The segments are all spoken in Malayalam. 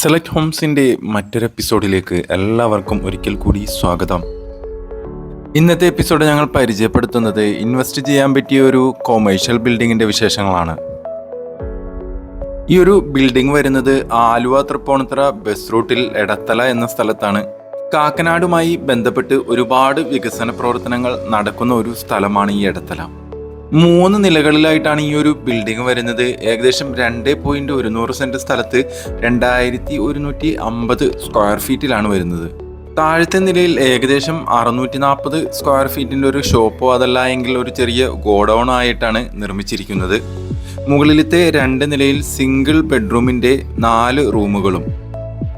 സെലക്ട് ഹോംസിന്റെ മറ്റൊരു എപ്പിസോഡിലേക്ക് എല്ലാവർക്കും ഒരിക്കൽ കൂടി സ്വാഗതം. ഇന്നത്തെ എപ്പിസോഡ് ഞങ്ങൾ പരിചയപ്പെടുത്തുന്നത് ഇൻവെസ്റ്റ് ചെയ്യാൻ പറ്റിയ ഒരു കൊമേഴ്ഷ്യൽ ബിൽഡിങ്ങിന്റെ വിശേഷങ്ങളാണ്. ഈ ഒരു ബിൽഡിംഗ് വരുന്നത് ആലുവ തൃപ്പോണത്തറ ബസ് റൂട്ടിൽ എടത്തല എന്ന സ്ഥലത്താണ്. കാക്കനാടുമായി ബന്ധപ്പെട്ട് ഒരുപാട് വികസന പ്രവർത്തനങ്ങൾ നടക്കുന്ന ഒരു സ്ഥലമാണ് ഈ എടത്തല. മൂന്ന് നിലകളിലായിട്ടാണ് ഈ ഒരു ബിൽഡിംഗ് വരുന്നത്. ഏകദേശം രണ്ട് പോയിന്റ് ഒരുന്നൂറ് സെന്റ് സ്ഥലത്ത് രണ്ടായിരത്തി ഒരുന്നൂറ്റി അമ്പത് സ്ക്വയർ ഫീറ്റിലാണ് വരുന്നത്. താഴത്തെ നിലയിൽ ഏകദേശം അറുന്നൂറ്റി നാൽപ്പത് സ്ക്വയർ ഫീറ്റിന്റെ ഒരു ഷോപ്പോ അതല്ല എങ്കിൽ ഒരു ചെറിയ ഗോഡൗൺ ആയിട്ടാണ് നിർമ്മിച്ചിരിക്കുന്നത്. മുകളിലത്തെ രണ്ട് നിലയിൽ സിംഗിൾ ബെഡ്റൂമിന്റെ നാല് റൂമുകളും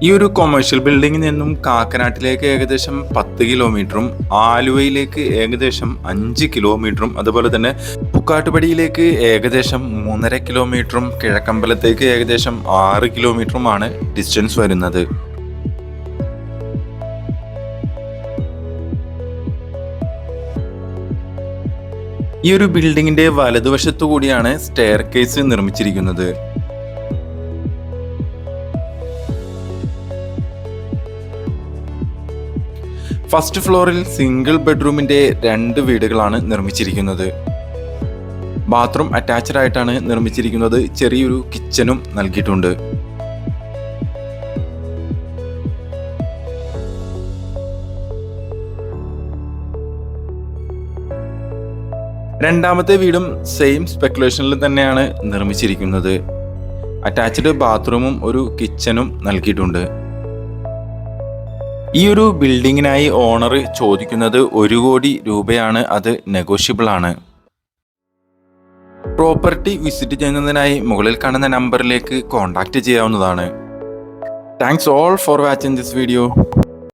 ഈ ഒരു കൊമേഴ്ഷ്യൽ ബിൽഡിംഗിൽ നിന്നും കാക്കനാട്ടിലേക്ക് ഏകദേശം പത്ത് കിലോമീറ്ററും ആലുവയിലേക്ക് ഏകദേശം അഞ്ച് കിലോമീറ്ററും അതുപോലെ തന്നെ പുക്കാട്ടുപടിയിലേക്ക് ഏകദേശം മൂന്നര കിലോമീറ്ററും കിഴക്കമ്പലത്തേക്ക് ഏകദേശം ആറ് കിലോമീറ്ററുമാണ് ഡിസ്റ്റൻസ് വരുന്നത്. ഈ ഒരു ബിൽഡിങ്ങിന്റെ വലതുവശത്തു കൂടിയാണ് സ്റ്റെയർ കേസ് നിർമ്മിച്ചിരിക്കുന്നത്. ഫസ്റ്റ് ഫ്ലോറിൽ സിംഗിൾ ബെഡ്റൂമിന്റെ രണ്ട് വീടുകളാണ് നിർമ്മിച്ചിരിക്കുന്നത്. ബാത്റൂം അറ്റാച്ച്ഡ് ആയിട്ടാണ് നിർമ്മിച്ചിരിക്കുന്നത്. ചെറിയൊരു കിച്ചനും നൽകിയിട്ടുണ്ട്. രണ്ടാമത്തെ വീടും സെയിം സ്പെക്കുലേഷനിൽ തന്നെയാണ് നിർമ്മിച്ചിരിക്കുന്നത്. അറ്റാച്ച്ഡ് ബാത്റൂമും ഒരു കിച്ചനും നൽകിയിട്ടുണ്ട്. ഈ ഒരു ബിൽഡിങ്ങിനായി ഓണർ ചോദിക്കുന്നത് ഒരു കോടി രൂപയാണ്. അത് നെഗോഷ്യബിൾ ആണ്. പ്രോപ്പർട്ടി വിസിറ്റ് ചെയ്യുന്നതിനായി മുകളിൽ കാണുന്ന നമ്പറിലേക്ക് കോൺടാക്റ്റ് ചെയ്യാവുന്നതാണ്. Thanks all for watching this video